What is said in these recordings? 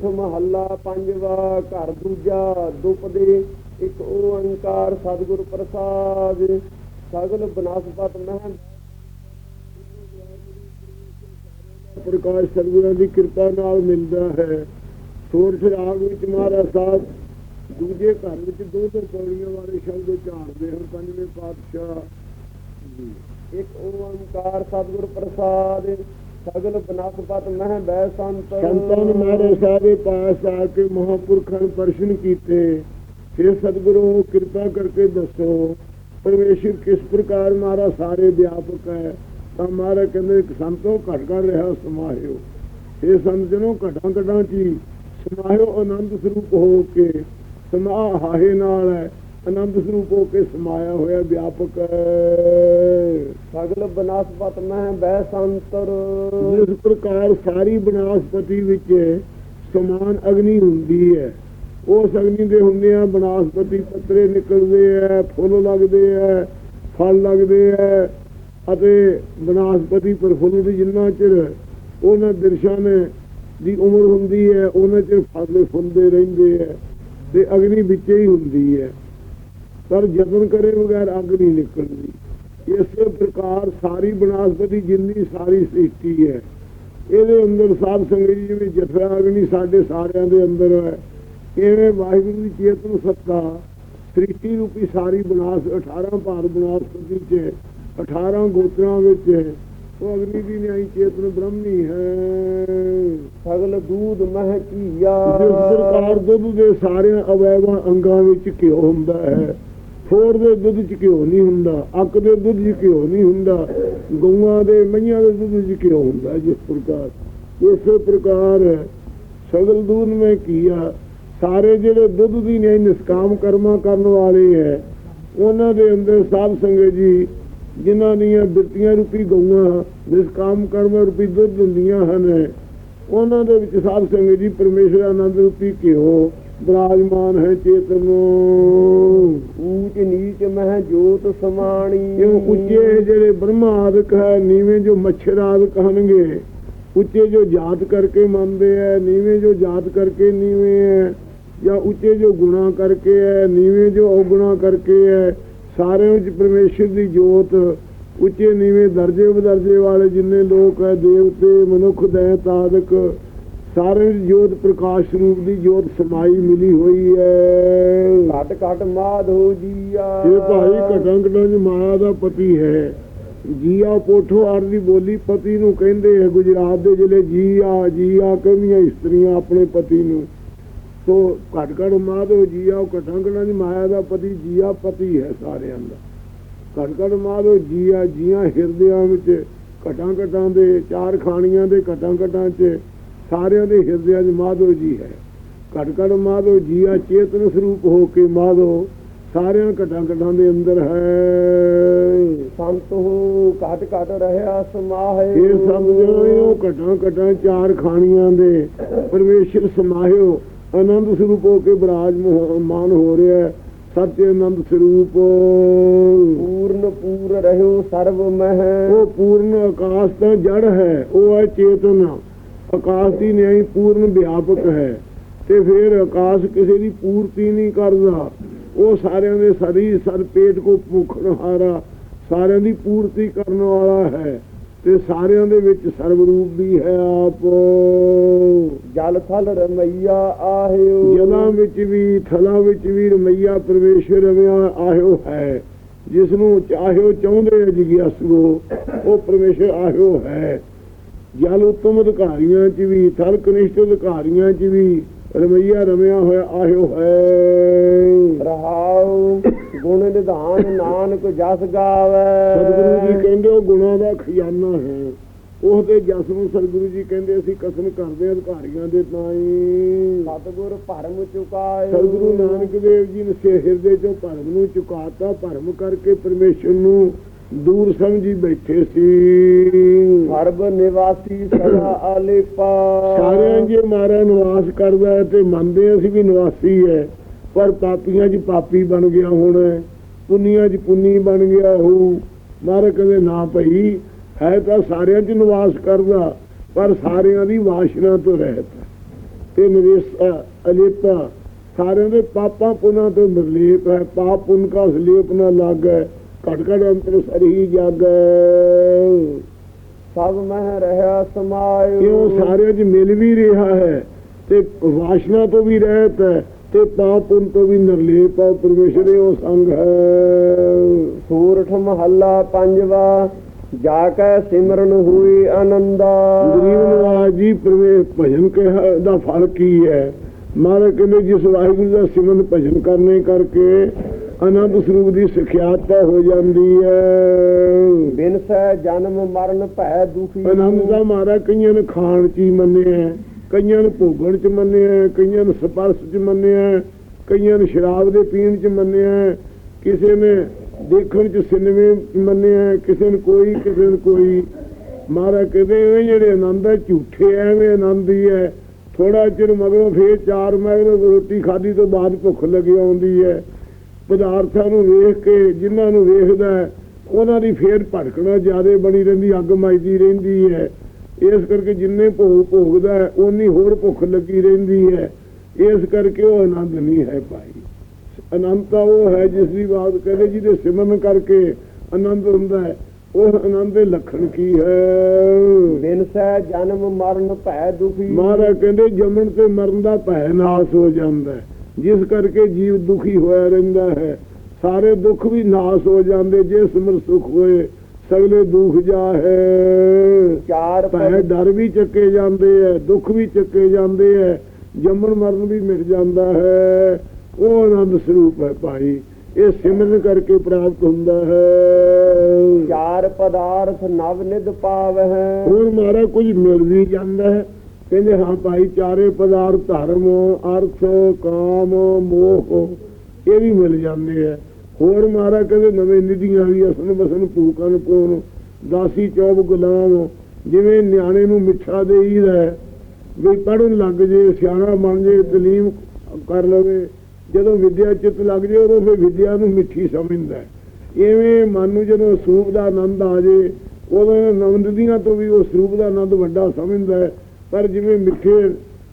ਚੌਥ ਮਹੱਲਾ ਪੰਜਵਾ, ਘਰ ਦੂਜਾ ਦੁਪਦੇ ਇੱਕ ਓੰਕਾਰ ਸਤਿਗੁਰ ਪ੍ਰਸਾਦ। ਸਗਲ ਬਨਸਪਤ ਮਹਿ ਪ੍ਰਕਾਸ਼ ਸਤਿਗੁਰਾਂ ਦੀ ਕਿਰਪਾ ਨਾਲ ਮਿਲਦਾ ਹੈ। ਸੋਰ ਰਾਗ ਵਿੱਚ ਮਹਾਰਾਜ ਸਾਹਿਬ ਦੂਜੇ ਘਰ ਵਿੱਚ ਦੋ ਦੋ ਪੌੜੀਆਂ ਵਾਲੇ ਸ਼ਬਦ ਉਚਾਰਦੇ ਹਨ, ਪੰਜਵੇਂ ਪਾਤਸ਼ਾਹ ਜੀ। ਇੱਕ ਓੰਕਾਰ ਸਤਿਗੁਰ ਪ੍ਰਸਾਦ। ਸਗਲ ਬਨਸਪਤ ਮਹਿ ਬੈ ਸੰਤ। ਸੰਤਾਂ ਨੇ ਮਹਾਰਾਜ ਸਾਹਿਬ ਪਾਸ ਆ ਕੇ ਮਹਾਪੁਰਖਾਂ ਨੂੰ ਕੀਤੇ। ਫਿਰ ਸਤਿਗੁਰੂ, ਕਿਰਪਾ ਕਰਕੇ ਦੱਸੋ, ਪਰਮੇਸ਼ਰ ਕਿਸ ਪ੍ਰਕਾਰ ਮਾਰਾ ਸਾਰੇ ਵਿਆਪਕ ਹੈ? ਤਾਂ ਮਹਾਰਾਜ ਕਹਿੰਦੇ ਸੰਤੋ ਘਟ ਕਰ ਰਿਹਾ, ਸਮਾਹਿਓ। ਇਹ ਸੰਤ ਜਨੋ ਘਟਾਂ ਘਟਾਂ ਚ ਸਮਾਹਿਓ ਆਨੰਦ ਸਰੂਪ ਹੋ ਕੇ ਸਮਾ ਹਾਹੇ ਨਾਲ ਹੈ। ਆਨੰਦ ਸਰੂਪ ਹੋ ਕੇ ਸਮਾਇਆ ਹੋਇਆ ਵਿਆਪਕ। ਸਗਲ ਬਨਸਪਤ ਮਹਿ ਬੈ ਸੰਤਰ ਜਿਸ ਪ੍ਰਕਾਰ ਸਾਰੀ ਬਨਾਸਪਤੀ ਵਿੱਚ ਸਮਾਨ ਅਗਨੀ ਹੁੰਦੀ ਹੈ ਉਸ ਅਗਨੀ ਦੇ ਹੁੰਦੇ ਆ ਬਨਾਸਪਤੀ ਪੱਤਰੇ ਨਿਕਲਦੇ ਆ ਫੁੱਲ ਲੱਗਦੇ ਆ ਫਲ ਲੱਗਦੇ ਆ ਅਤੇ ਬਨਾਸਪਤੀ ਪ੍ਰਫੁੱਲਤ ਜਿੰਨਾ ਚਿਰ ਉਹਨਾਂ ਦਿਰਸ਼ਾਂ ਨੇ ਦੀ ਉਮਰ ਹੁੰਦੀ ਹੈ ਉਹਨਾਂ ਚਿਰ ਫਲ ਫੁੱਲਦੇ ਰਹਿੰਦੇ ਆ ਤੇ ਅਗਨੀ ਵਿੱਚੇ ਹੀ ਹੁੰਦੀ ਹੈ। ਪਰ ਯਤਨ ਕਰੇ ਬਗੈਰ ਅੱਗ ਨਹੀਂ ਨਿਕਲਦੀ। ਇਸੇ ਪ੍ਰਕਾਰ ਸਾਰੀ ਬਨਾਸਪਤੀ ਜਿੰਨੀ ਸਾਰੀ ਸ੍ਰਿਸ਼ਟੀ ਹੈ ਇਹਦੇ ਅੰਦਰ ਸਾਧ ਸੰਗਤ ਜੀ ਜਿਵੇਂ ਜਥਾ ਅਗਨੀ ਸਾਡੇ ਸਾਰਿਆਂ ਦੇ ਅੰਦਰ ਹੈ। ਇਵੇਂ ਵਾਹਿਗੁਰੂ ਦੀ ਚੇਤਨ ਸੱਤਾ ਸ੍ਰਿਸ਼ਟੀ ਰੂਪੀ ਸਾਰੀ ਬਨਾਸ 18 ਭਾਰ ਬਨਾਸਪਤੀ ਚ 18 ਗੋਤਰਾਂ ਵਿੱਚ ਉਹ ਅਗਨੀ ਦੀ ਨਿਆਈ ਚੇਤਨ ਬ੍ਰਹਮੀ ਹੈ। ਸਗਲ ਦੂਧ ਮਹਿ ਕੀਆ। ਜਿਸ ਪ੍ਰਕਾਰ ਦੁੱਧ ਦੇ ਸਾਰਿਆਂ ਅਵੈਵਾਂ ਅੰਗਾਂ ਵਿੱਚ ਘਿਓ ਹੁੰਦਾ ਹੈ। ਫੋਰ ਦੇ ਦੁੱਧ 'ਚ ਘਿਓ ਨਹੀਂ ਹੁੰਦਾ, ਅੱਕ ਦੇ ਦੁੱਧ 'ਚ ਘਿਓ ਨਹੀਂ ਹੁੰਦਾ, ਗਊਆਂ ਦੇ ਮਈਆਂ ਦੇ ਦੁੱਧ 'ਚ ਘਿਓ ਹੁੰਦਾ ਜਿਸ ਪ੍ਰਕਾਰ। ਇਸੇ ਪ੍ਰਕਾਰ ਸਗਲ ਦੂਧ ਮੈਂ ਕੀਆ, ਸਾਰੇ ਜਿਹੜੇ ਦੁੱਧ ਦੀ ਨਹੀਂ ਨਿਸਕਾਮ ਕਰਮਾ ਕਰਨ ਵਾਲੇ ਹੈ, ਉਹਨਾਂ ਦੇ ਅੰਦਰ ਸਾਧ ਸੰਗਤ ਜੀ, ਜਿਨ੍ਹਾਂ ਦੀਆਂ ਬਿਰਤੀਆਂ ਰੂਪੀ ਗਊਆਂ, ਨਿਸਕਾਮ ਕਰਮ ਰੂਪੀ ਦੁੱਧ ਹੁੰਦੀਆਂ ਹਨ, ਉਹਨਾਂ ਦੇ ਵਿੱਚ ਸਾਧ ਸੰਗਤ ਜੀ ਪਰਮੇਸ਼ਰ ਆਨੰਦ ਰੂਪੀ ਘਿਓ ਬਿਰਾਜਮਾਨ ਹੈ ਚੇਤਨ। ਊਚ ਨੀਚ ਮਹਿ ਜੋਤ ਸਮਾਣੀ। ਇਹ ਉੱਚੇ ਜਿਹੜੇ ਬ੍ਰਹਮਾ ਆਦਿਕ ਹੈ ਨੀਵੇਂ ਜੋ ਮੱਛਰ ਆਦਿਕ ਹਨਗੇ ਉੱਚੇ ਜੋ ਜਾਤ ਕਰਕੇ ਮੰਨਦੇ ਹੈ ਨੀਵੇਂ ਜੋ ਜਾਤ ਕਰਕੇ ਨੀਵੇਂ ਹੈ ਜਾਂ ਉੱਚੇ ਜੋ ਗੁਣਾ ਕਰਕੇ ਹੈ ਨੀਵੇਂ ਜੋ ਔਗੁਣਾ ਕਰਕੇ ਹੈ ਸਾਰਿਆਂ ਵਿੱਚ ਪਰਮੇਸ਼ਰ ਦੀ ਜੋਤ ਉੱਚੇ ਨੀਵੇਂ ਦਰਜੇ ਬਦਰਜੇ ਵਾਲੇ ਜਿੰਨੇ ਲੋਕ ਹੈ ਦੇਵਤੇ ਮਨੁੱਖ ਦੈਤ ਆਦਿਕ ਸਾਰੇ ਵਿੱਚ ਜੋਤ ਪ੍ਰਕਾਸ਼ ਰੂਪ ਦੀ ਜੋਤ ਸਮਾਈ ਮਿਲੀ ਹੋਈ ਹੈ। ਘਟ ਘਟ ਮਾਧੋ ਜੀਆ। ਇਹ ਭਾਈ ਘਟਾਂ ਘਟਾਂ ਮਾਇਆ ਦਾ ਪਤੀ ਹੈ। ਜੀਆ ਪੋਠੋ ਆਰ ਦੀ ਬੋਲੀ ਪਤੀ ਨੂੰ ਕਹਿੰਦੇ ਹੈ ਗੁਜਰਾਤ ਦੇ ਜ਼ਿਲ੍ਹੇ ਜੀਆ ਜੀਆ ਕਹਿੰਦੀਆਂ ਇਸਤਰੀਆਂ ਆਪਣੇ ਪਤੀ ਨੂੰ। ਸੋ ਘਟ ਘਟ ਮਾਧੋ ਜੀਆ ਉਹ ਘਟਾਂ ਘਟਾਂ ਮਾਇਆ ਦਾ ਪਤੀ ਜੀਆ ਪਤੀ ਹੈ ਸਾਰਿਆਂ ਦਾ। ਘਟ ਘਟ ਮਾਧੋ ਜੀਆ ਜੀਆਂ ਹਿਰਦਿਆਂ ਵਿੱਚ ਘਟਾਂ ਘਟਾਂ ਦੇ ਚਾਰ ਖਾਣੀਆਂ ਦੇ ਘਟਾਂ ਘਟਾਂ ਚ ਸਾਰਿਆਂ ਦੇ ਹਿਰਦਿਆਂ 'ਚ ਮਾਧੋ ਜੀ ਹੈ। ਘਟ ਘਟ ਮਾਧੋ ਜੀਆ ਚੇਤਨ ਸਰੂਪ ਹੋ ਕੇ ਮਾਧੋ ਸਾਰਿਆਂ ਘਟਾਂ ਘਟਾਂ ਦੇ ਅੰਦਰ ਹੈ। ਸੰਤ ਹੋ ਘਟ ਘਟ ਰਹਿਆ ਸਮਾਹਿ ਇਹ ਸਮਝੋ ਘਟਾਂ ਘਟਾਂ ਚਾਰ ਖਾਣੀਆਂ ਦੇ। ਪਰਮੇਸ਼ਰ ਸਮਾਹਿਓ ਆਨੰਦ ਸਰੂਪ ਹੋ ਕੇ ਬਿਰਾਜਮਾਨ ਹੋ ਰਿਹਾ ਸੱਚ ਆਨੰਦ ਸਰੂਪ। ਪੂਰਨ ਪੂਰ ਰਹਿਓ ਸਰਬ ਮਹਿ। ਉਹ ਪੂਰਨ ਆਕਾਸ਼ ਦਾ ਜੜ ਹੈ ਉਹ ਹੈ ਚੇਤਨ। ਆਕਾਸ਼ ਦੀ ਨਿਆਈ ਪੂਰਨ ਵਿਆਪਕ ਹੈ ਤੇ ਫਿਰ ਆਕਾਸ਼ ਕਿਸੇ ਦੀ ਪੂਰਤੀ ਨਹੀਂ ਕਰਦਾ। ਉਹ ਸਾਰਿਆਂ ਦੇ ਸਰੀ ਸਰ ਪੇਟ ਕੋ ਭੁੱਖਣ ਹਾਰਾ ਸਾਰਿਆਂ ਦੀ ਪੂਰਤੀ ਕਰਨ ਵਾਲਾ ਹੈ ਤੇ ਸਾਰਿਆਂ ਦੇ ਵਿੱਚ ਸਰਵ ਰੂਪ ਵੀ ਹੈ ਆਪ। ਜਲ ਥਲ ਰਮਈਆ ਆਹਿਓ। ਜਲਾਂ ਵਿੱਚ ਵੀ ਥਲਾਂ ਵਿੱਚ ਵੀ ਰਮਈਆ ਪਰਮੇਸ਼ਰ ਰਮਿਆ ਆਇਓ ਹੈ। ਜਿਸ ਨੂੰ ਚਾਹਿਓ ਚਾਹੁੰਦੇ ਜਿਗਿਆਸੂ ਉਹ ਪਰਮੇਸ਼ਰ ਆਇਓ ਹੈ। ਜਲ ਉਤਮ ਅਧਿਕਾਰੀਆਂ ਚ ਵੀ ਥਲ ਕਨਿਸ਼ਟ ਅਧਿਕਾਰੀਆਂ ਚ ਵੀ ਰਮਈਆ ਰਮਿਆ ਹੋਇਆ ਆਇਓ ਹੈ। ਰਹਾਉ ਗੁਣ ਨਿਧਾਨ ਨਾਨਕ ਜਸ ਸਤਿਗੁਰੂ ਜੀ ਗਾਵੇ ਕਹਿੰਦੇ ਉਹ ਗੁਣਾਂ ਦਾ ਖਜ਼ਾਨਾ ਹੈ। ਉਹ ਤੇ ਜਸ ਨੂੰ ਸਤਿਗੁਰੂ ਜੀ ਕਹਿੰਦੇ ਅਸੀਂ ਕਸਮ ਕਰਦੇ ਹਾਂ ਅਧਿਕਾਰੀਆਂ ਦੇ ਤਾਈ। ਸਤਿਗੁਰ ਭਰਮ ਚੁਕਾਇ ਸਤਿਗੁਰੂ ਨਾਨਕ ਦੇਵ ਜੀ ਨੇ ਸੇ ਹਿਰਦੇ ਚੋਂ ਭਰਮ ਨੂੰ ਚੁਕਾਤਾ ਭਰਮ ਕਰਕੇ ਪਰਮੇਸ਼ਰ ਨੂੰ ਦੂਰ ਸਮਝੀ ਬੈਠੇ ਸੀ। ਸਰਬ ਨਿਵਾਸੀ ਸਦਾ ਆਲੇਪਾ। ਸਾਰਿਆਂ ਜੇ ਮਾਰਾ ਨਿਵਾਸ ਕਰਦਾ ਹੈ ਤੇ ਮੰਨਦੇ ਹਾਂ ਅਸੀਂ ਵੀ ਨਿਵਾਸੀ ਹੈ। ਪਰ ਪਾਪੀਆਂ 'ਚ ਪਾਪੀ ਬਣ ਗਿਆ ਹੁਣ। ਪੁੰਨੀਆਂ 'ਚ ਪੁੰਨੀ ਬਣ ਗਿਆ ਉਹ। ਮਾਰੇ ਕਹਿੰਦੇ ਨਾ ਭਈ। ਹੈ ਤਾਂ ਸਾਰਿਆਂ 'ਚ ਨਿਵਾਸ ਕਰਦਾ ਪਰ ਸਾਰਿਆਂ ਦੀ ਵਾਸ਼ਨਾ ਤੋਂ ਰਹਿਤ ਹੈ। ਤੇ ਨਿਵੇਸ਼ ਅਲੇਪਾ। ਸਾਰਿਆਂ ਦੇ ਪਾਪਾਂ ਪੁਨਾਂ ਤੋਂ ਨਿਰਲੇਪ ਹੈ। ਪਾਪ ਪੁੰਨ ਕਾ ਸਲੇਪ ਨਾ ਲਾਗੈ। ਘਟ ਘਟ ਅੰਤਰ ਸਰੀ ਜਾਗੈ। ਸਭ ਮਹਿ ਰਹਾ ਸਮਾਇ ਉਹ ਸਾਰਿਆਂ 'ਚ ਮਿਲ ਵੀ ਰਿਹਾ ਹੈ ਤੇ ਵਾਸ਼ਨਾ ਤੋਂ ਵੀ ਰਹਿਤ ਹੈ ਤੇ ਪਾਪ ਪੁੰਨ ਤੋਂ ਵੀ ਨਿਰਲੇਪ ਹੈ ਪਰਮੇਸ਼ਰ ਉਹ ਸੰਗ ਹੈ। ਸੂਰਠ ਮਹੱਲਾ ਪੰਜਵਾ ਜਾ ਕੈ ਸਿਮਰਨ ਹੋਈ ਆਨੰਦਾ। ਗਰੀਬ ਨਵਾਜ ਜੀ ਪ੍ਰਵੇਸ਼ ਭਜਨ ਕੇ ਦਾ ਫਲ ਕੀ ਹੈ? ਮਹਾਰਾਜ ਕਹਿੰਦੇ ਜਿਸ ਵਾਹਿਗੁਰੂ ਦਾ ਸਿਮਰਨ ਭਜਨ ਕਰਨੇ ਕਰਕੇ ਆਨੰਦ ਸਰੂਪ ਦੀ ਸਿਖਿਆਤਾ ਹੋ ਜਾਂਦੀ ਹੈ। ਬਿਨ ਸਹਿ ਜਨਮ ਮਰਨ ਭੈ ਦੁਖੀ। ਆਨੰਦ ਦਾ ਮਾਰਾ ਕਈਆਂ ਨੇ ਖਾਣ ਚ ਹੀ ਮੰਨਿਆ ਕਈਆਂ ਨੂੰ ਭੋਗਣ ਚ ਮੰਨਿਆ ਕਈਆਂ ਨੂੰ ਸਪਰਸ਼ ਚ ਮੰਨਿਆ ਕਈਆਂ ਨੂੰ ਸ਼ਰਾਬ ਦੇ ਪੀਣ ਚ ਮੰਨਿਆ ਕਿਸੇ ਨੇ ਦੇਖਣ ਚ ਸਿਨੇਮੇ ਮੰਨਿਆ ਕਿਸੇ ਨੂੰ ਕੋਈ ਕਿਸੇ ਨੂੰ ਕੋਈ। ਮਹਾਰਾਜ ਕਹਿੰਦੇ ਜਿਹੜੇ ਆਨੰਦ ਹੈ ਝੂਠੇ ਐਵੇਂ ਆਨੰਦ ਹੀ ਹੈ। ਥੋੜਾ ਚਿਰ ਮਗਰੋਂ ਫੇਰ ਚਾਰ ਮਗਰੋਂ ਰੋਟੀ ਖਾਧੀ ਤੋਂ ਬਾਅਦ ਭੁੱਖ ਲੱਗੀ ਆਉਂਦੀ ਹੈ। ਪਦਾਰਥਾਂ ਨੂੰ ਵੇਖ ਕੇ ਜਿਨ੍ਹਾਂ ਨੂੰ ਵੇਖਦਾ ਉਹਨਾਂ ਦੀ ਫੇਰ ਭੜਕਣਾ ਜ਼ਿਆਦਾ ਬਣੀ ਰਹਿੰਦੀ ਅੱਗ ਮਚਦੀ ਰਹਿੰਦੀ ਹੈ। ਇਸ ਕਰਕੇ ਜਿੰਨੇ ਭੋਗ ਭੋਗਦਾ ਓਨੀ ਹੋਰ ਭੁੱਖ ਲੱਗੀ ਰਹਿੰਦੀ ਹੈ। ਇਸ ਕਰਕੇ ਉਹ ਆਨੰਦ ਨਹੀਂ ਹੈ ਭਾਈ। ਆਨੰਦ ਤਾਂ ਉਹ ਹੈ ਜਿਸ ਦੀ ਬਾਤ ਕਹਿੰਦੇ ਜਿਹਦੇ ਸਿਮਰਨ ਕਰਕੇ ਆਨੰਦ ਹੁੰਦਾ ਹੈ। ਉਹ ਆਨੰਦ ਦੇ ਲੱਖਣ ਕੀ ਹੈ? ਬਿਨ ਸਹਿ ਜਨਮ ਮਰਨ ਭੈ ਦੁਖੀ। ਮਹਾਰਾਜ ਕਹਿੰਦੇ ਜੰਮਣ ਤੇ ਮਰਨ ਦਾ ਭੈ ਨਾਸ ਹੋ ਜਾਂਦਾ ਹੈ। ਜਿਸ ਕਰਕੇ ਜੀਵ ਦੁਖੀ ਹੋਇਆ ਰਹਿੰਦਾ ਹੈ ਸਾਰੇ ਦੁੱਖ ਵੀ ਨਾਸ ਹੋ ਜਾਂਦੇ ਜੇ ਸਿਮਰ ਸੁਖ ਹੋਏ ਸਗਲੇ ਦੁੱਖ ਜਾ ਹੈ ਚਾਰ ਪਦ ਡਰ ਵੀ ਚੱਕੇ ਜਾਂਦੇ ਐ ਦੁੱਖ ਵੀ ਚੱਕੇ ਜਾਂਦੇ ਐ ਜੰਮਣ ਮਰਨ ਵੀ ਮਿਟ ਜਾਂਦਾ ਹੈ। ਉਹ ਆਨੰਦ ਸਰੂਪ ਹੈ ਭਾਈ ਇਹ ਸਿਮਰਨ ਕਰਕੇ ਪ੍ਰਾਪਤ ਹੁੰਦਾ ਹੈ। ਚਾਰ ਪਦਾਰਥ ਨਵ ਨਿਧ ਪਾਵਹਿ। ਹੋਰ ਮਾਰਾ ਕੁਝ ਮਿਲ ਵੀ ਜਾਂਦਾ ਹੈ। ਕਹਿੰਦੇ ਹਾਂ ਭਾਈਚਾਰੇ ਪਦਾਰਥ ਧਰਮ, ਅਰਥ, ਕਾਮ, ਮੋਹ, ਇਹ ਵੀ ਮਿਲ ਜਾਂਦੇ ਆ। ਹੋਰ ਮਾਰਾ ਕਹਿੰਦੇ ਨਵੇਂ ਨਿਧੀਆਂ ਵੀ ਅਸਨ ਬਸਨ ਭੂਕਨ ਕੋਨ ਦਾਸੀ ਚੌਬ ਗੁਲਾਮ, ਜਿਵੇਂ ਨਿਆਣੇ ਨੂੰ ਮਿੱਠਾ ਦੇਈਦਾ ਵੀ ਪੜਨ ਲੱਗ ਜੇ, ਸਿਆਣਾ ਬਣ ਜੇ, ਤਲੀਮ ਕਰ ਲਵੇ, ਜਦੋਂ ਵਿਦਿਆ ਚਿੱਤ ਲੱਗ ਜੇ, ਉਦੋਂ ਫਿਰ ਵਿਦਿਆ ਨੂੰ ਮਿੱਠੀ ਸਮਝਦਾ ਹੈ। ਇਵੇਂ ਮਨ ਨੂੰ ਜਦੋਂ ਸਰੂਪ ਦਾ ਆਨੰਦ ਆ ਜੇ, ਉਦੋਂ ਨਵਨਦੀਆਂ ਤੋਂ ਵੀ ਉਹ ਸਰੂਪ ਦਾ ਆਨੰਦ ਵੱਡਾ ਸਮਝਦਾ ਪਰ ਜਿਵੇਂ ਮਿੱਠੇ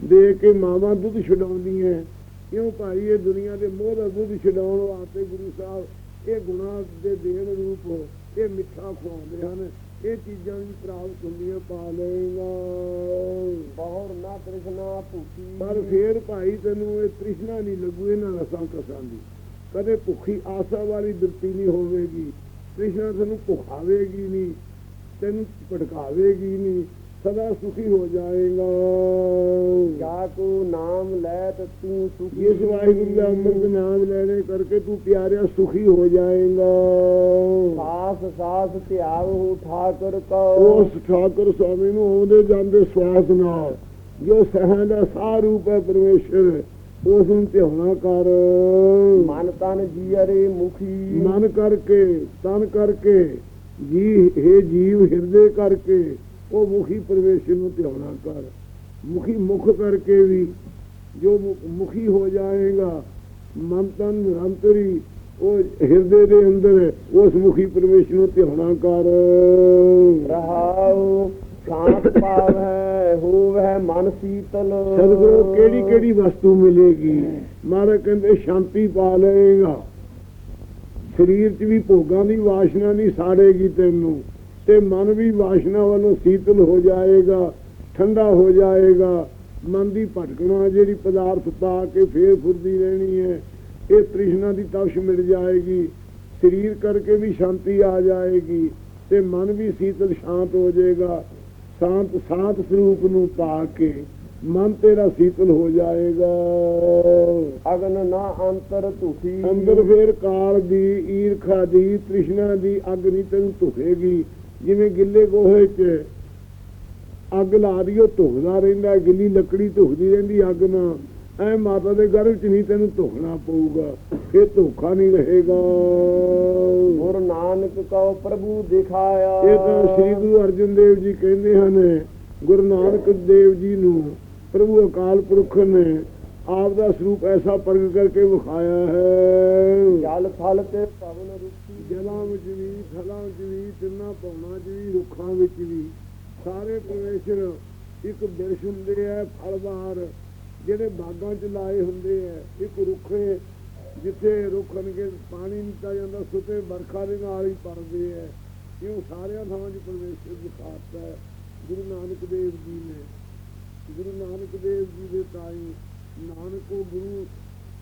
ਦੇ ਕੇ ਮਾਵਾਂ ਦੁੱਧ ਛਡਾਉਂਦੀਆਂ ਕਿਉਂ ਭਾਈ ਇਹ ਦੁਨੀਆ ਦੇ ਮੋਹ ਦਾ ਦੁੱਧ ਛਡਾਉਣ ਵਾਸਤੇ ਗੁਰੂ ਸਾਹਿਬ ਇਹ ਗੁਨਾਹ ਦੇ ਦੇਣ ਰੂਪ ਇਹ ਮਿੱਠਾ ਖਵਾਉਂਦੇ ਹਨ। ਇਹ ਚੀਜ਼ਾਂ ਵੀ ਪ੍ਰਾਪਤ ਹੁੰਦੀਆਂ ਪਾ ਲਏਗਾ ਬਹੁਰ ਨਾ ਤ੍ਰਿਸ਼ਨਾ ਭੁਖੀ। ਪਰ ਫੇਰ ਭਾਈ ਤੈਨੂੰ ਇਹ ਤ੍ਰਿਸ਼ਨਾ ਨਹੀਂ ਲੱਗੂ ਇਹਨਾਂ ਰਸਾਂ ਕਸਾਂ ਦੀ। ਕਦੇ ਭੁੱਖੀ ਆਸਾ ਵਾਲੀ ਬਿਰਤੀ ਨਹੀਂ ਹੋਵੇਗੀ। ਤ੍ਰਿਸ਼ਨਾ ਤੈਨੂੰ ਭੁਖਾਵੇਗੀ ਨਹੀਂ ਤੈਨੂੰ ਭਟਕਾਵੇਗੀ ਨਹੀਂ। ਸਦਾ ਸੁਖੀ ਹੋ ਜਾਏਗਾ। ਜਾ ਕੋ ਨਾਮ ਲੈ ਤ ਤੂੰ ਸੁਖੀ ਇਸ ਵਾਹਿਗੁਰੂ ਦਾ ਅੰਮ੍ਰਿਤ ਨਾਮ ਲੈਣੇ ਕਰਕੇ ਤੂੰ ਪਿਆਰਿਆ ਸੁਖੀ ਹੋ ਜਾਏਗਾ। ਸਾਸ ਸਾਸ ਧਿਆਵ ਠਾਕਰ ਕੋ। ਉਸ ਠਾਕੁਰ ਸਵਾਮੀ ਨੂੰ ਆਉਂਦੇ ਜਾਂਦੇ ਸਵਾਸ ਨਾਲ। ਜੋ ਸਹਾਂ ਦਾ ਸਾਹ ਰੂਪ ਹੈ ਪਰਮੇਸ਼ਰ ਉਸ ਨੂੰ ਧਿਆਉਣਾ ਕਰ। ਮਨ ਤਨ ਜੀਅਰੇ ਮੁਖੀ। ਮਨ ਕਰਕੇ ਤਨ ਕਰਕੇ ਜੀ ਹੈ ਜੀਵ ਹਿਰਦੇ ਕਰਕੇ ਉਹ ਮੁਖੀ ਪਰਮੇਸ਼ਰ ਨੂੰ ਧਿਆਉਣਾ ਕਰ। ਮੁਖੀ ਮੁਖ ਕਰਕੇ ਵੀ ਜੋ ਮੁਖੀ ਹੋ ਜਾਏਗਾ ਮਨ ਤਨ ਨਿਰੰਤਰੀ ਉਹ ਹਿਰਦੇ ਦੇ ਅੰਦਰ ਉਸ ਮੁਖੀ ਪਰਮੇਸ਼ਰ ਨੂੰ ਧਿਆਉਣਾ ਕਰ। ਰਹਾਉ ਸ਼ਾਂਤ ਪਾਵੈ ਹੋਵੈ ਮਨ ਸੀਤਲ। ਸਤਿਗੁਰੂ ਕਿਹੜੀ ਕਿਹੜੀ ਵਸਤੂ ਮਿਲੇਗੀ? ਮਹਾਰਾਜ ਕਹਿੰਦੇ ਸ਼ਾਂਤੀ ਪਾ ਲਏਗਾ। ਸਰੀਰ 'ਚ ਵੀ ਭੋਗਾਂ ਦੀ ਵਾਸ਼ਨਾ ਨਹੀਂ ਸਾੜੇਗੀ ਤੈਨੂੰ। ਤੇ ਮਨ ਵੀ ਵਾਸ਼ਨਾ ਵੱਲੋਂ ਸੀਤਲ ਹੋ ਜਾਏਗਾ ਠੰਡਾ ਹੋ ਜਾਏਗਾ। ਮਨ ਦੀ ਭਟਕਣਾ ਜਿਹੜੀ ਪਦਾਰਥ ਪਾ ਕੇ ਫੇਰ ਫੁਰਦੀ ਰਹਿਣੀ ਹੈ ਇਹ ਤ੍ਰਿਸ਼ਨਾ ਦੀ ਤਵਸ਼ ਮਿਟ ਜਾਏਗੀ। ਸਰੀਰ ਕਰਕੇ ਵੀ ਸ਼ਾਂਤੀ ਆ ਜਾਏਗੀ ਤੇ ਮਨ ਵੀ ਸੀਤਲ ਸ਼ਾਂਤ ਹੋ ਜਾਏਗਾ। ਸ਼ਾਂਤ ਸ਼ਾਂਤ ਸਰੂਪ ਨੂੰ ਪਾ ਕੇ ਮਨ ਤੇਰਾ ਸੀਤਲ ਹੋ ਜਾਏਗਾ। ਅਗਨ ਨਾ ਅੰਤਰ ਧੁਖੀ। ਅੰਦਰ ਫੇਰ ਕਾਲ ਦੀ ਈਰਖਾ ਦੀ ਤ੍ਰਿਸ਼ਨਾ ਦੀ ਅੱਗ ਨਹੀਂ ਤੈਨੂੰ ਧੁਖੇਗੀ। ਜਿਵੇਂ ਗਿੱਲੇ ਗੋਹੇ 'ਚ ਅੱਗ ਲਾ ਦਿਓ ਧੁਖਦਾ ਰਹਿੰਦਾ ਗਿੱਲੀ ਲੱਕੜੀ ਧੁਖਦੀ ਰਹਿੰਦੀ ਅੱਗ ਨਾਲ। ਐ ਮਾਤਾ ਦੇ ਗਰਭ 'ਚ ਨਹੀਂ ਤੈਨੂੰ ਧੁਖਣਾ ਪਊਗਾ ਫੇਰ ਧੋਖਾ ਨਹੀਂ ਰਹੇਗਾ। ਗੁਰ ਨਾਨਕ ਕਉ ਪ੍ਰਭੂ ਦਿਖਾਇਆ। ਇਹ ਤਾਂ ਸ੍ਰੀ ਗੁਰੂ ਅਰਜਨ ਦੇਵ ਜੀ ਕਹਿੰਦੇ ਹਨ ਗੁਰੂ ਨਾਨਕ ਦੇਵ ਜੀ ਨੂੰ ਪ੍ਰਭੂ ਅਕਾਲ ਪੁਰਖ ਨੇ ਆਪ ਦਾ ਸਰੂਪ ਐਸਾ ਪ੍ਰਗਟ ਕਰਕੇ ਵਿਖਾਇਆ ਹੈ। ਜਲ ਥਲ ਤੇ ਪਵਨ ਰੁਖੀ ਜਲਾਂ ਵਿੱਚ ਵੀ ਥਲਾਂ ਵਿੱਚ ਵੀ, ਤਿੰਨਾਂ ਪੌਣਾ 'ਚ ਵੀ, ਰੁੱਖਾਂ ਵਿੱਚ ਵੀ। ਸਾਰੇ ਪਰਮੇਸ਼ਰ ਇੱਕ ਬਿਰਸ਼ ਹੁੰਦੇ ਆ, ਫਲਵਾਰ, ਜਿਹੜੇ ਬਾਗਾਂ 'ਚ ਲਾਏ ਹੁੰਦੇ ਆ। ਇੱਕ ਰੁੱਖੇ ਜਿੱਥੇ ਰੁੱਖਣਗੇ ਪਾਣੀ ਨਹੀਂ ਦਿੱਤਾ ਜਾਂਦਾ, ਸੁਤੇ ਵਰਖਾ ਦੇ ਨਾਲ ਹੀ ਪੜਦੇ ਆ। ਕਿਉਂ ਸਾਰਿਆਂ ਥਾਵਾਂ 'ਚ ਪਰਮੇਸ਼ਰ ਦਿਖਾਤਾ ਹੈ। ਗੁਰੂ ਨਾਨਕ ਦੇਵ ਜੀ ਨੇ। ਗੁਰੂ ਨਾਨਕ ਦੇਵ ਜੀ ਦੇ ਤਾਈ ਨਾਨਕੋ ਗੁਰੂ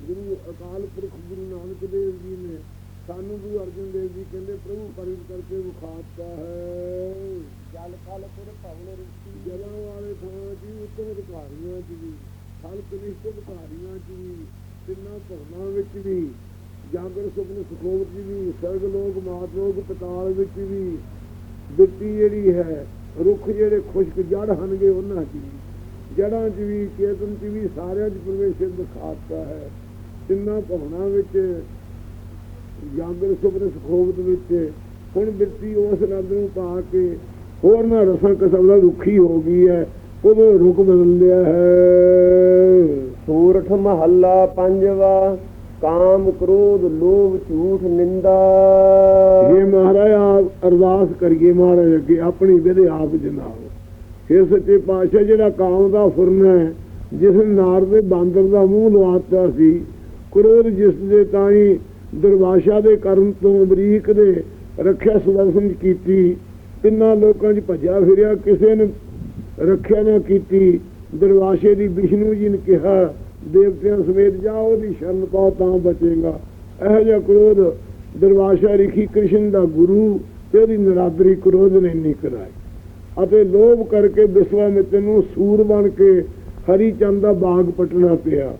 ਗੁਰੂ ਅਕਾਲ ਪੁਰਖ ਗੁਰੂ ਨਾਨਕ ਦੇਵ ਜੀ ਨੇ ਸਾਨੂੰ ਗੁਰੂ ਅਰਜਨ ਦੇਵ ਜੀ ਕਹਿੰਦੇ ਪ੍ਰਭੂ ਪਰਿਤ ਕਰਕੇ ਵਿਖਾਤਾ ਹੈ। ਜਲ ਕਲ ਪੁਰ ਭਵਨ ਰੁਚੀ ਜਲਾਂ ਵਾਲੇ ਥਾਂ ਵੀ ਉੱਤਮ ਅਧਿਕਾਰੀਆਂ 'ਚ ਵੀ ਫਲ ਕਨਿਸ਼ਟ ਅਧਿਕਾਰੀਆਂ 'ਚ ਵੀ ਤਿੰਨਾਂ ਭਵਨਾਂ ਵਿੱਚ ਵੀ। ਜਾਗਰ ਸੁਪਨ ਸੁਖੋਵ 'ਚ ਵੀ। ਸਰਗ ਲੋਕ ਮਾਤ ਲੋਕ ਪਤਾਲ ਵਿੱਚ ਵੀ। ਬਿੱਤੀ ਜਿਹੜੀ ਹੈ ਰੁੱਖ ਜਿਹੜੇ ਖੁਸ਼ਕ ਜੜ ਹਨਗੇ ਉਹਨਾਂ 'ਚ ਵੀ। ਜੜਾਂ 'ਚ ਵੀ ਚੇਤਨ 'ਚ ਵੀ ਸਾਰਿਆਂ 'ਚ ਪਰਮੇਸ਼ਰ ਦਿਖਾਤਾ ਹੈ। ਤਿੰਨਾਂ ਭਵਨਾਂ ਵਿੱਚ ਜਾਗਰ ਸੁਪਨ ਸੁਖੋਵਤ ਵਿੱਚ ਹੁਣ ਬਿਰਤੀ ਉਸ ਨਦ ਨੂੰ ਪਾ ਕੇ ਹੋਰ ਨਾ ਰਸਾਂ ਕਸਮ ਦਾ ਦੁਖੀ ਹੋ ਗਈ ਹੈ ਉਦੋਂ ਰੁਕ ਬਦਲ ਲਿਆ ਹੈ? ਸੂਰਠ ਮਹੱਲਾ ਪੰਜਵਾ ਕਾਮ ਕ੍ਰੋਧ ਲੋਭ ਝੂਠ ਨਿੰਦਾ। ਇਹ ਮਹਾਰਾਜ ਆਪ ਅਰਦਾਸ ਕਰੀਏ ਮਹਾਰਾਜ ਅੱਗੇ ਆਪਣੀ ਵਿਦੇ ਆਪ ਜਨਾਬ ਇਹ ਸੱਚੇ ਪਾਤਸ਼ਾਹ ਜਿਹੜਾ ਕਾਮ ਦਾ ਫੁਰਨ ਹੈ ਜਿਸ ਨਾਰ ਦੇ ਬਾਂਦਰ ਦਾ ਮੂੰਹ ਲਵਾਤਾ ਸੀ ਕ੍ਰੋਧ ਜਿਸ ਦੇ ਤਾਈ ਦਰਵਾਸ਼ਾ ਦੇ ਕਰਨ ਤੋਂ ਅਮਰੀਕ ਦੇ ਰੱਖਿਆ ਸੁਦਰਸ਼ਨ ਕੀਤੀ। ਤਿੰਨਾਂ ਲੋਕਾਂ 'ਚ ਭੱਜਿਆ ਫਿਰਿਆ, ਕਿਸੇ ਨੇ ਰੱਖਿਆ ਨਾ ਕੀਤੀ। ਦਰਵਾਸ਼ੇ ਦੀ ਵਿਸ਼ਨੂੰ ਜੀ ਨੇ ਕਿਹਾ, ਦੇਵਤਿਆਂ ਸਮੇਤ ਜਾ, ਉਹਦੀ ਸ਼ਰਨ ਪਾਓ, ਤਾਂ ਬਚੇਗਾ। ਇਹੋ ਜਿਹਾ ਕ੍ਰੋਧ ਦਰਵਾਸ਼ਾ ਰਿਖੀ ਕ੍ਰਿਸ਼ਨ ਦਾ ਗੁਰੂ ਤੇ ਉਹਦੀ ਨਰਾਦਰੀ ਕ੍ਰੋਧ ਨੇ ਨਹੀਂ ਕਰਾਈ। ਅਤੇ ਲੋਭ ਕਰਕੇ ਵਿਸ਼ਵਾਮਿੱਤਰ ਨੂੰ ਸੂਰ ਬਣ ਕੇ ਹਰੀ ਚੰਦ ਦਾ ਬਾਗ ਪਟਣਾ ਪਿਆ।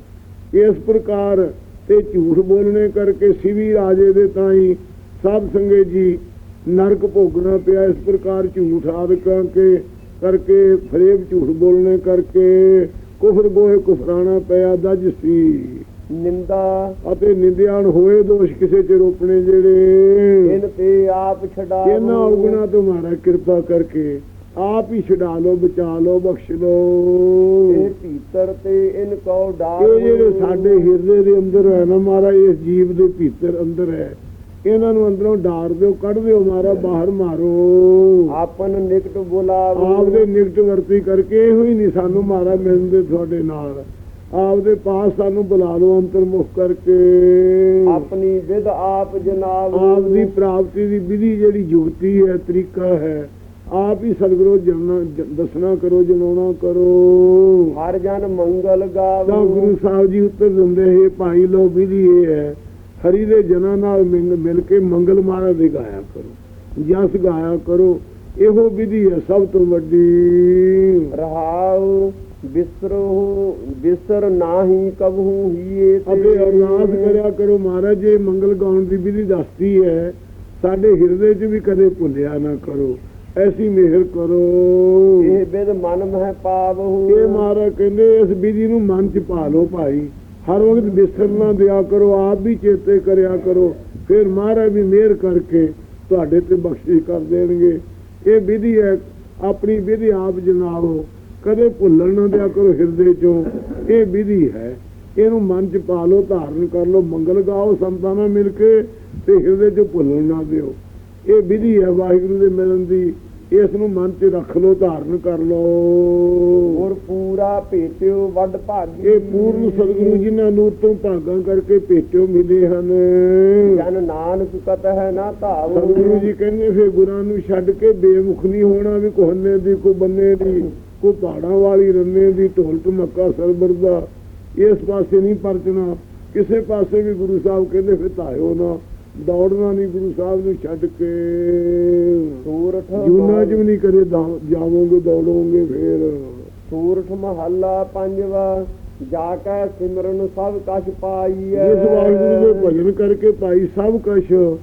ਇਸ ਪ੍ਰਕਾਰ ਤੇ ਝੂਠ ਬੋਲਣੇ ਕਰਕੇ ਸਿਵੀ ਰਾਜੇ ਦੇ ਤਾਈ ਸਾਧ ਸੰਗੇ ਜੀ ਨਰਕ ਭੋਗਣਾ ਪਿਆ। ਇਸ ਪ੍ਰਕਾਰ ਝੂਠ ਆਦਿਕਾਂ ਕੇ ਕਰਕੇ ਫਰੇਬ ਝੂਠ ਬੋਲਣੇ ਕਰਕੇ ਕੁਫਰ ਗੋਏ ਕੁਫਰਾਣਾ ਪਿਆ ਦਜ ਸੀ। ਨਿੰਦਾ। ਅਤੇ ਨਿੰਦਿਆਣ ਹੋਏ ਦੋਸ਼ ਕਿਸੇ ਚ ਰੋਪਣੇ ਜਿਹੜੇ ਇਨ ਤੇ ਆਪ ਛਡਾ ਇਹਨਾਂ ਔਗਣਾ ਤੋਂ ਮਾਰਾ ਕਿਰਪਾ ਕਰਕੇ ਆਪ ਹੀ ਛਡਾ ਲਓ ਬਚਾ ਲਓ ਬਖਸ਼ ਇਹ ਲਓ ਭੀਤਰ ਤੇ ਇਨ ਕੋ ਡਾਰ ਇਹ ਜਿਹੜੇ ਸਾਡੇ ਹਿਰਦੇ ਦੇ ਅੰਦਰ ਹੈ ਨਾ ਮਾਰਾ ਇਸ ਜੀਵ ਦੇ ਭੀਤਰ ਅੰਦਰ ਹੈ। ਇਹਨਾਂ ਨੂੰ ਅੰਦਰੋਂ ਡਾਰ ਦਿਓ ਕੱਢ ਦਿਓ ਮਾਰਾ ਬਾਹਰ ਮਾਰੋ। ਆਪਨ ਨਿਕਟ ਬੁਲਾਵੋ। ਆਪ ਦੇ ਨਿਕਟ ਵਰਤੀ ਕਰਕੇ ਇਹੋ ਹੀ ਨਹੀਂ ਸਾਨੂੰ ਮਾਰਾ ਮਿਲਦੇ ਤੁਹਾਡੇ ਨਾਲ। ਆਪ ਦੇ ਪਾਸ ਸਾਨੂੰ ਬੁਲਾ ਲਓ ਅੰਤਰਮੁਖ ਕਰਕੇ। ਆਪਣੀ ਵਿਦ ਆਪ ਜਨਾਬ। ਆਪ ਦੀ ਪ੍ਰਾਪਤੀ ਦੀ ਵਿਧੀ ਜਿਹੜੀ ਯੁਕਤੀ ਹੈ ਤਰੀਕਾ ਹੈ ਆਪ ਹੀ ਸਤਿਗੁਰੂ ਜਨਨਾ ਜ- ਦੱਸਣਾ ਕਰੋ ਜਨਾਉਣਾ ਕਰੋ। ਹਰ ਜਨ ਮੰਗਲ ਤਾਂ ਗਾਵੋ ਗੁਰੂ ਸਾਹਿਬ ਜੀ ਉੱਤਰ ਦਿੰਦੇ ਹੈ ਭਾਈ ਲੋ ਵਿਧੀ ਇਹ ਹੈ ਹਰੀ ਦੇ ਜਨਾਂ ਨਾਲ ਮਿਲ ਕੇ ਮੰਗਲ ਮਾਰਾ ਦੇ ਗਾਇਆ ਕਰੋ। ਜਸ ਗਾਇਆ ਕਰੋ। ਇਹੋ ਵਿਧੀ ਹੈ ਸਭ ਤੋਂ ਵੱਡੀ। ਰਹਾਉ ਬਿਸਰੋ ਬਿਸਰ ਨਾਹੀ ਕਬਹੂ ਹੀਏ ਤੇ। ਅਰਦਾਸ ਕਰਿਆ ਕਰੋ ਮਹਾਰਾਜ ਜੇ ਮੰਗਲ ਗਾਉਣ ਦੀ ਵਿਧੀ ਦੱਸਦੀ ਹੈ ਸਾਡੇ ਹਿਰਦੇ 'ਚ ਵੀ ਕਦੇ ਭੁੱਲਿਆ ਨਾ ਕਰੋ। ਐਸੀ ਮਿਹਰ ਕਰੋ। ਇਹ ਬਿਦ ਮਨ ਮਹਿ ਪਾਵਹੂ। ਇਹ ਮਹਾਰਾਜ ਕਹਿੰਦੇ ਇਸ ਵਿਧੀ ਨੂੰ ਮਨ 'ਚ ਪਾ ਲਓ ਭਾਈ। ਹਰ ਵਕਤ ਬਿਸਰ ਨਾ ਦਿਆ ਕਰੋ ਆਪ ਵੀ ਚੇਤੇ ਕਰਿਆ ਕਰੋ। ਫਿਰ ਮਹਾਰਾਜ ਵੀ ਮਿਹਰ ਕਰਕੇ ਤੁਹਾਡੇ ਤੇ ਬਖਸ਼ਿਸ਼ ਕਰ ਦੇਣਗੇ। ਇਹ ਵਿਧੀ ਹੈ ਆਪਣੀ ਵਿਧੀ ਆਪ ਜਨਾਵੋ ਕਦੇ ਭੁੱਲਣ ਨਾ ਦਿਆ ਕਰੋ ਹਿਰਦੇ 'ਚੋਂ। ਇਹ ਵਿਧੀ ਹੈ ਇਹਨੂੰ ਮਨ 'ਚ ਪਾ ਲਓ ਧਾਰਨ ਕਰ ਲਓ ਮੰਗਲ ਗਾਓ ਸੰਤਾਂ ਨਾਲ ਮਿਲ ਕੇ ਤੇ ਹਿਰਦੇ 'ਚ ਭੁੱਲਣ ਨਾ ਦਿਓ। ਇਹ ਵਿਧੀ ਹੈ ਵਾਹਿਗੁਰੂ ਦੇ ਮਿਲਣ ਦੀ। ਇਸ ਨੂੰ ਮਨ 'ਚ ਰੱਖ ਲਓ ਧਾਰਨ ਕਰ ਲਓ। ਔਰ ਪੂਰਾ ਭੇਟਿਓ ਵੱਡ ਭਾਗੀ। ਇਹ ਪੂਰਨ ਸਤਿਗੁਰੂ ਜਿਨ੍ਹਾਂ ਨੂੰ ਤੋਂ ਭਾਗਾਂ ਕਰਕੇ ਭੇਟਿਓ ਮਿਲੇ ਹਨ। ਜਨ ਨਾਨਕ ਕਤ ਹੈ ਨਾ ਧਾਵੋ। ਸਤਿਗੁਰੂ ਜੀ ਕਹਿੰਦੇ ਫਿਰ ਗੁਰਾਂ ਨੂੰ ਛੱਡ ਕੇ ਬੇਮੁਖ ਨਹੀਂ ਹੋਣਾ ਵੀ ਕੋਹਨੇ ਦੀ ਕੋ ਬੰਨੇ ਦੀ ਕੋ ਪਹਾੜਾਂ ਵਾਲੀ ਰੰਨੇ ਦੀ ਢੋਲ ਧਮੱਕਾ ਸਰਬਰ ਦਾ। ਇਸ ਪਾਸੇ ਨਹੀਂ ਪਰਚਣਾ। ਕਿਸੇ ਪਾਸੇ ਵੀ ਗੁਰੂ ਸਾਹਿਬ ਕਹਿੰਦੇ ਫਿਰ ਧਾਇਓ ਨਾ। ਦੌੜਨਾ ਨਹੀਂ ਗੁਰੂ ਸਾਹਿਬ ਨੂੰ ਛੱਡ ਕੇ। ਸੂਰਠ ਜੂਨਾ ਚ ਵੀ ਨਹੀਂ ਦਾ- ਜਾਵੋਗੇ ਦੌੜੋਗੇ ਫੇਰ। ਸੂਰਠ ਮਹੱਲਾ ਪੰਜਵਾ ਜਾ ਕੇ ਸਿਮਰਨ ਸਭ ਕਛ ਪਾਈਐ। ਇਸ ਵਾਹਿਗੁਰੂ ਦੇ ਭਜਨ ਕਰਕੇ ਭਾਈ ਸਭ ਕੁਛ।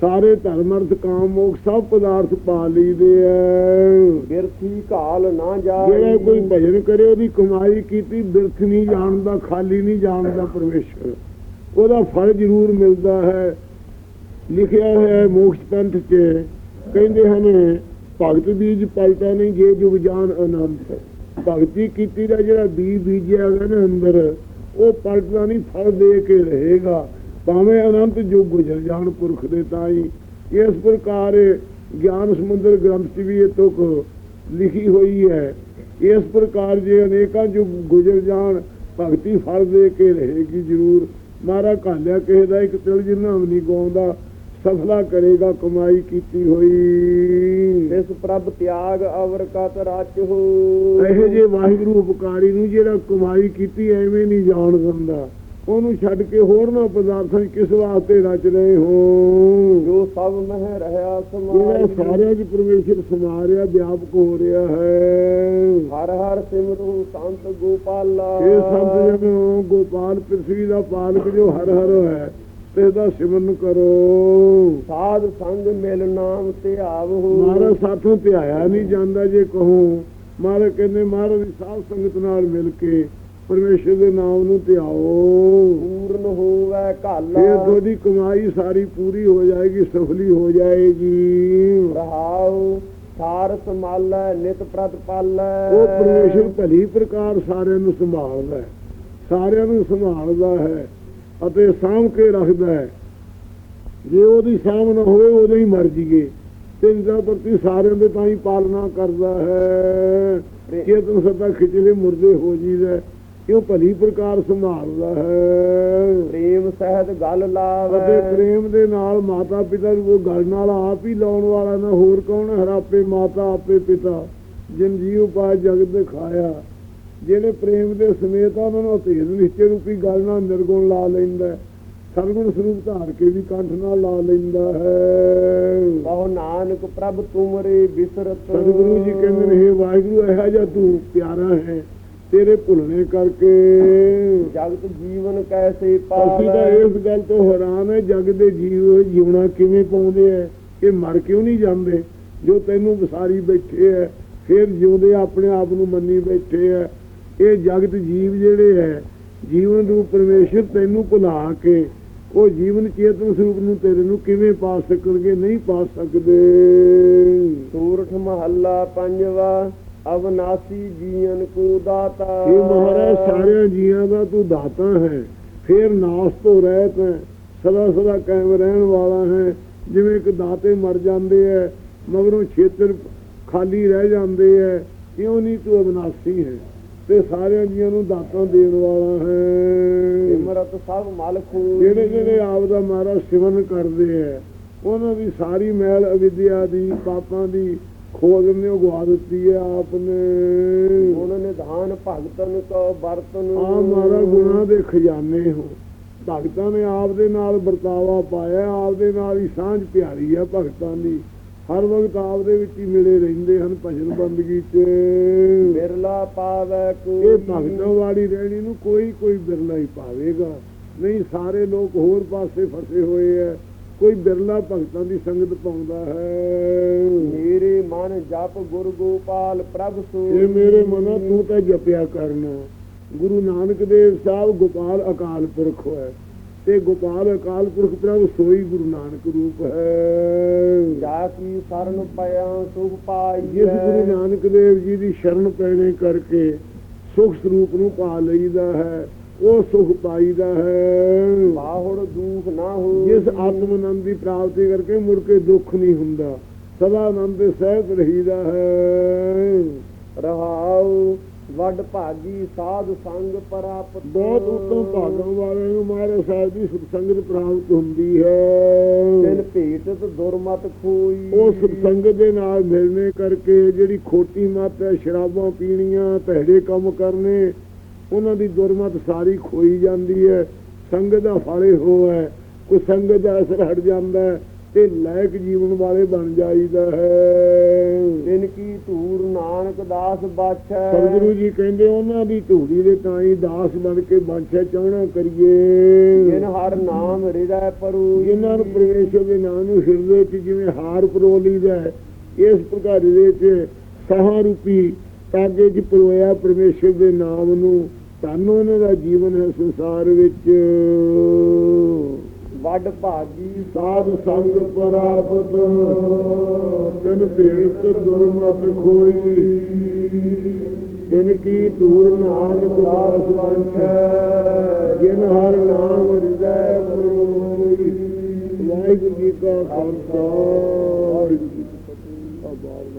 ਸਾਰੇ ਧਰਮ ਅਰਥ ਕਾਮ ਮੋਖ ਸਭ ਪਦਾਰਥ ਪਾ ਲਈਦੇ ਐ। ਬਿਰਥੀ ਘਾਲ ਨਾ ਜਾਏ ਜਿਹੜਾ ਕੋਈ ਭਜਨ ਕਰੇ ਉਹਦੀ ਕਮਾਈ ਕੀਤੀ ਬਿਰਥ ਨਹੀਂ ਜਾਣਦਾ ਖਾਲੀ ਨਹੀਂ ਜਾਣਦਾ ਪਰਮੇਸ਼ਰ। ਉਹਦਾ ਫਲ ਜ਼ਰੂਰ ਮਿਲਦਾ ਹੈ। ਲਿਖਿਆ ਹੋਇਆ ਹੈ ਮੋਕਸ਼ ਪੰਥ 'ਚ। ਕਹਿੰਦੇ ਹਨ, ਭਗਤ ਬੀਜ ਪਲਟਾ ਨਹੀਂ ਜੇ ਜੁਗ ਜਾਣ ਅਨੰਤ ਭਗਤੀ ਕੀਤੀ ਦਾ ਜਿਹੜਾ ਬੀਜ ਬੀਜਿਆ ਗਿਆ ਨਾ ਅੰਦਰ, ਉਹ ਪਲਟਦਾ ਨਹੀਂ, ਫਲ ਦੇ ਕੇ ਰਹੇਗਾ। ਭਾਵੇਂ ਅਨੰਤ ਯੁੱਗ ਗੁਜ਼ਰ ਜਾਣ ਪੁਰਖ ਦੇ ਤਾਈ। ਇਸ ਪ੍ਰਕਾਰ ਗਿਆਨ ਸਮੁੰਦਰ ਗ੍ਰੰਥ 'ਚ ਵੀ ਇਹ ਤੁਕ ਲਿਖੀ ਹੋਈ ਹੈ। ਇਸ ਪ੍ਰਕਾਰ ਜੇ ਅਨੇਕਾਂ ਯੁੱਗ ਗੁਜ਼ਰ ਜਾਣ, ਭਗਤੀ ਫਲ ਦੇ ਕੇ ਰਹੇਗੀ ਜ਼ਰੂਰ। ਮਾਰਾ ਘਾਲਿਆ ਕਿਸੇ ਦਾ ਇੱਕ ਤਿਲ ਜਿੰਨਾ ਵੀ ਨਹੀਂ ਗਾਉਂਦਾ ਸਫਲਾ ਕਰੇਗਾ ਕਮਾਈ ਕੀਤੀ ਹੋਈ। ਇਸ ਪ੍ਰਭ ਤਿਆਗ ਅਵਰ ਕਤ ਰਚ ਹੋ ਇਹੋ ਜੇ ਵਾਹਿਗੁਰੂ ਉਪਕਾਰੀ ਨੂੰ ਜਿਹੜਾ ਕਮਾਈ ਕੀਤੀ ਐਵੇਂ ਨਹੀਂ ਜਾਣ ਦਿੰਦਾ। ਉਹਨੂੰ ਛੱਡ ਕੇ ਹੋਰ ਨਾ ਪਦਾਰਥਾਂ ਕਿਸ ਵਾਸਤੇ ਰਚ ਰਹੇ ਹੋ? ਜੋ ਸਭ ਮਹਿ ਰਹਿਆ ਜਿਹੜਾ ਸਮਾਈ ਸਾਰਿਆਂ 'ਚ ਪਰਮੇਸ਼ਰ ਸਮਾ ਰਿਹਾ ਵਿਆਪਕ ਹੋ ਰਿਹਾ ਹੈ। ਹਰ ਹਰ ਸਿਮਰੂ ਸੰਤ ਗੋਪਾਲਾ। ਇਹ ਸੰਤ ਜਨੋ ਗੋਪਾਲ ਪ੍ਰਿਥਵੀ ਦਾ ਪਾਲਕ ਜੋ ਹਰ ਹਰ ਹੈ। ਤੇ ਦਾ ਸਿਮਰਨ ਕਰੋ। ਸਾਧ ਸੰਗ ਮਿਲ ਨਾਮ ਤੇ ਆਵੋ ਮਹਾਰਾਜ ਸਾਥੋਂ ਧਿਆਇਆ ਨਹੀਂ ਜਾਂਦਾ ਜੇ ਕਹੋ। ਮਹਾਰਾਜ ਕਹਿੰਦੇ ਮਹਾਰਾਜ ਦੀ ਸਾਧ ਸੰਗਤ ਨਾਲ ਮਿਲ ਕੇ ਪਰਮੇਸ਼ਰ ਦੇ ਨਾਮ ਨੂੰ ਧਿਆਓ। ਪੂਰਨ ਹੋਵੇ ਘਾਲਾ। ਇਹ ਤੁਹਾਡੀ ਕਮਾਈ ਸਾਰੀ ਪੂਰੀ ਹੋ ਜਾਏਗੀ ਸਫਲੀ ਹੋ ਜਾਏਗੀ। ਰਹਾਉ ਸਾਰ ਸੰਭਾਲੈ ਨਿਤ ਪ੍ਰਤਪਾਲੈ ਉਹ ਪਰਮੇਸ਼ਰ ਭਲੀ ਪ੍ਰਕਾਰ ਸਾਰਿਆਂ ਨੂੰ ਸੰਭਾਲਦਾ ਹੈ। ਸਾਰਿਆਂ ਨੂੰ ਸੰਭਾਲਦਾ ਹੈ। ਅਤੇ ਸਾਂਭ ਕੇ ਰੱਖਦਾ ਹੈ। ਜੇ ਉਹਦੀ ਸਾਂਭ ਨਾ ਹੋਵੇ ਉਦੋਂ ਹੀ ਮਰ ਜੀਏ। ਤੇ ਇਸਦਾ ਪ੍ਰਤੀ ਸਾਰਿਆਂ ਦੇ ਤਾਂ ਹੀ ਪਾਲਣਾ ਕਰਦਾ ਹੈ। ਚੇਤਨ ਸਦਾ ਖਿਚਲੇ ਮੁਰਦੇ ਹੋ ਜੀਦਾ ਕਿਉਂ ਭਲੀ ਪ੍ਰਕਾਰ ਸੰਭਾਲਦਾ ਹੈ? ਪ੍ਰੇਮ ਸਹਿਤ ਗੱਲ ਅਤੇ ਲਾਵੇ ਪ੍ਰੇਮ ਦੇ ਨਾਲ ਮਾਤਾ ਪਿਤਾ ਨੂੰ ਉਹ ਗੱਲ ਨਾਲ ਆਪ ਹੀ ਲਾਉਣ ਵਾਲਾ ਨਾ ਹੋਰ ਕੌਣ? ਹਰਾਪੇ ਮਾਤਾ ਆਪੇ ਪਿਤਾ ਜਿਨ ਜੀਵ ਪਾ ਜਗਤ ਦਿਖਾਇਆ ਜਿਹੜੇ ਪ੍ਰੇਮ ਦੇ ਸਮੇਤ ਆ ਉਹਨਾਂ ਨੂੰ ਭੇਦ ਨਿਸ਼ਚੇ ਰੂਪੀ ਗੱਲ ਨਾਲ ਨਿਰਗੁਣ ਲਾ ਲੈਂਦਾ ਹੈ। ਸਰਗੁਣ ਸਰੂਪ ਧਾਰ ਕੇ ਵੀ ਕੰਠ ਨਾਲ ਲਾ ਲੈਂਦਾ ਹੈ। ਕਹੋ ਨਾਨਕ ਪ੍ਰਭ ਤੁਮਰੇ ਬਿਸਰਤ। ਸਤਿਗੁਰੂ ਜੀ ਕਹਿੰਦੇ ਨੇ "ਹੇ ਵਾਹਿਗੁਰੂ ਇਹੋ ਜਿਹਾ ਤੂੰ ਪਿਆਰਾ ਹੈ ਤੇਰੇ ਭੁੱਲਣੇ ਕਰਕੇ। ਜਗਤ ਜੀਵਨ ਕੈਸੇ ਅਸੀਂ ਤਾਂ ਪਾਵੇ ਇਸ ਗੱਲ ਤੋਂ ਹੈਰਾਨ ਹੈ ਜਗ ਦੇ ਜੀਵ ਜਿਉਣਾ ਕਿਵੇਂ ਪਾਉਂਦੇ ਐ? ਇਹ ਮਰ ਕਿਉਂ ਨਹੀਂ ਜਾਂਦੇ? ਜੋ ਤੈਨੂੰ ਵਿਸਾਰੀ ਬੈਠੇ ਐ ਫਿਰ ਜਿਉਂਦੇ ਆਪਣੇ ਆਪ ਨੂੰ ਮੰਨੀ ਬੈਠੇ ਐ। ਇਹ ਜਗਤ ਜੀਵ ਜਿਹੜੇ ਐ ਜੀਵਨ ਰੂਪ ਪਰਮੇਸ਼ਰ ਤੈਨੂੰ ਭੁਲਾ ਕੇ ਉਹ ਜੀਵਨ ਚੇਤਨ ਸਰੂਪ ਨੂੰ ਤੇਰੇ ਨੂੰ ਕਿਵੇਂ ਪਾ ਸਕਣਗੇ? ਨਹੀਂ ਪਾ ਸਕਦੇ। ਸੂਰਠ ਮਹੱਲਾ ਪੰਜਵਾ ਅਵਨਾਸੀ ਜੀਵਨ ਕੋ ਦਾਤਾ। ਇਹ ਮਹਾਰਾਜ ਸਾਰਿਆਂ ਜੀਆਂ ਦਾ ਤੂੰ ਦਾਤਾ ਹੈ। ਫੇਰ ਨਾਸ ਤੋਂ ਰਹਿਤ ਹੈ। ਸਦਾ ਸਦਾ ਕਾਇਮ ਰਹਿਣ ਵਾਲਾ ਹੈ। ਜਿਵੇਂ ਕਿ ਦਾਤੇ ਮਰ ਜਾਂਦੇ ਐ ਮਗਰੋਂ ਖੇਤਰ ਖਾਲੀ ਰਹਿ ਜਾਂਦੇ ਐ ਕਿਉਂ ਨਹੀਂ ਤੂੰ ਅਬਨਾਸੀ ਹੈ? ਤੇ ਸਾਰਿਆਂ ਜੀਆਂ ਨੂੰ ਦਾਤਾਂ ਦੇਣ ਵਾਲਾ ਹੈ। ਸਿਮਰਤ ਸਭ ਮਲ ਖੂ ਜਿਹੜੇ ਜਿਹੜੇ ਆਪ ਦਾ ਮਹਾਰਾਜ ਸਿਮਰਨ ਕਰਦੇ ਐ ਉਹਨਾਂ ਦੀ ਸਾਰੀ ਮੈਲ ਅਵਿਦਿਆ ਦੀ ਪਾਪਾਂ ਦੀ ਖੋਜ ਨੇ ਉਗਵਾ ਦਿੱਤੀ ਹੈ ਆਪ ਨੇ ਗੁਣ ਨਿਧਾਨ ਭਗਤਨ ਕੋ ਬਰਤਨ ਆ ਮਾਰਾ ਗੁਣਾ ਦੇ ਖਜ਼ਾਨੇ ਹੋ। ਭਗਤਾਂ ਨੇ ਆਪ ਦੇ ਨਾਲ ਵਰਤਾਵਾ ਪਾਇਆ ਆਪ ਦੇ ਨਾਲ ਹੀ ਸਾਂਝ ਪਿਆਰੀ ਆ ਭਗਤਾਂ ਦੀ। ਹਰ ਵਕਤ ਆਪ ਦੇ ਵਿੱਚ ਹੀ ਮਿਲੇ ਰਹਿੰਦੇ ਹਨ ਭਜਨ ਬੰਦਗੀ 'ਚ। ਬਿਰਲਾ ਪਾਵੇ ਕੋ ਇਹ ਭਗਤਾਂ ਵਾਲੀ ਰਹਿਣੀ ਨੂੰ ਕੋਈ ਕੋਈ ਬਿਰਲਾ ਹੀ ਪਾਵੇਗਾ। ਨਹੀਂ ਸਾਰੇ ਲੋਕ ਹੋਰ ਪਾਸੇ ਫਸੇ ਹੋਏ ਐ। ਕੋਈ ਬਿਰਲਾ ਭਗਤਾਂ ਦੀ ਸੰਗਤ ਪਾਉਂਦਾ ਹੈ। ਮੇਰੇ ਮਨ ਜਪ ਗੁਰ ਗੋਪਾਲ ਪ੍ਰਭ ਸੋ ਇਹ ਮੇਰੇ ਮਨਾ ਤੂੰ ਤਾਂ ਜਪਿਆ ਕਰਨਾ। ਗੁਰੂ ਨਾਨਕ ਦੇਵ ਸਾਹਿਬ ਗੋਪਾਲ ਅਕਾਲ ਪੁਰਖ ਹੈ ਤੇ ਗੋਪਾਲ ਅਕਾਲ ਪੁਰਖ ਪ੍ਰਭ ਸੋਈ ਗੁਰੂ ਨਾਨਕ ਰੂਪ ਹੈ। ਜਾ ਕੀ ਸਰਨ ਪਿਆ ਸੁਖ ਪਾਈ ਜਿਸ ਗੁਰੂ ਨਾਨਕ ਦੇਵ ਜੀ ਦੀ ਸ਼ਰਨ ਪੈਣੇ ਕਰਕੇ ਸੁਖ ਸਰੂਪ ਨੂੰ ਪਾ ਲਈਦਾ ਹੈ ਉਹ ਸੁਖ ਪਾਈਦਾ ਹੈ। ਬਾਹੁੜ ਦੁਖ ਨਾ ਹੋ ਜਿਸ ਆਤਮ ਆਨੰਦ ਦੀ ਪ੍ਰਾਪਤੀ ਕਰਕੇ ਮੁੜ ਕੇ ਦੁੱਖ ਨਹੀਂ ਹੁੰਦਾ ਸਦਾ ਆਨੰਦ ਸਹਿਤ ਰਹੀਦਾ ਹੈ। ਰਹਾਉ ਵੱਡ ਭਾਗੀ ਸਾਧ ਸੰਗ ਪ੍ਰਾਪਤ। ਬਹੁਤ ਉੱਤਮ ਭਾਗਾਂ ਵਾਲਿਆਂ ਨੂੰ ਮਹਾਰਾਜ ਸਾਹਿਬ ਦੀ ਸੁਖ ਸੰਗਤ ਪ੍ਰਾਪਤ ਹੁੰਦੀ ਹੈ। ਤਿਨ ਭੇਟਤ ਦੁਰਮਤ ਖੋਈ। ਉਹ ਸੁਖ ਸੰਗਤ ਦੇ ਨਾਲ ਮਿਲਣੇ ਕਰਕੇ ਜਿਹੜੀ ਖੋਟੀ ਮੱਤ ਹੈ ਸ਼ਰਾਬਾਂ ਪੀਣੀਆਂ ਭੈੜੇ ਕੰਮ ਕਰਨੇ ਉਹਨਾਂ ਦੀ ਦੁਰਮਤ ਸਾਰੀ ਖੋਈ ਜਾਂਦੀ ਹੈ। ਸੰਗਤ ਦਾ ਫਲੇ ਹੋ ਹੈ ਕੋਈ ਸੰਗਤ ਦਾ ਅਸਰ ਹਟ ਜਾਂਦਾ ਹੈ। ਤੇ ਲਾਇਕ ਜੀਵਨ ਵਾਲੇ ਬਣ ਜਾਈਦਾ ਹੈ। ਤਿਨ ਕੀ ਧੂਰ ਨਾਨਕ ਦਾਸ ਬਾਛੈ। ਸਤਿਗੁਰੂ ਜੀ ਕਹਿੰਦੇ ਉਹਨਾਂ ਦੀ ਧੂੜੀ ਦੇ ਤਾਂ ਹੀ ਦਾਸ ਬਣ ਕੇ ਬਾਛਾ ਚਾਹਣਾ ਕਰੀਏ। ਜਿਨ ਹਰ ਨਾਮ ਹਿਰਦੈ ਪਰੂ। ਜਿਨ੍ਹਾਂ ਨੂੰ ਪਰਮੇਸ਼ਰ ਦੇ ਨਾਮ ਨੂੰ ਹਿਰਦੇ 'ਚ ਜਿਵੇਂ ਹਾਰ ਪਰੋ ਲਈਦਾ ਇਸ ਪ੍ਰਕਾਰ ਦੇ 'ਚ ਸਾਹਾਂ ਰੂਪੀ ਤਾਗੇ 'ਚ ਪਰੋਇਆ ਪਰਮੇਸ਼ਰ ਦੇ ਨਾਮ ਨੂੰ ਉਹਨਾਂ ਦਾ ਜੀਵਨ ਹੈ ਸੰਸਾਰ ਵਿੱਚ। ਵੱਡ ਭਾਗੀ। ਸਾਧ ਸੰਗ ਪ੍ਰਾਪਤ, ਤਨ ਭੇਟ ਦੁਰਮਤ ਖੋਈ। ਜਿਨ ਕੀ ਧੂਰ ਨਾਨਕ ਦਾਸ ਵੰਛੈ ਜਿਨ ਹਰ ਨਾਮ ਹਿਰਦੈ ਪਰੋਈ ਵਾਹਿਗੁਰੂ ਜੀ ਕਾ ਖਾਲਸਾ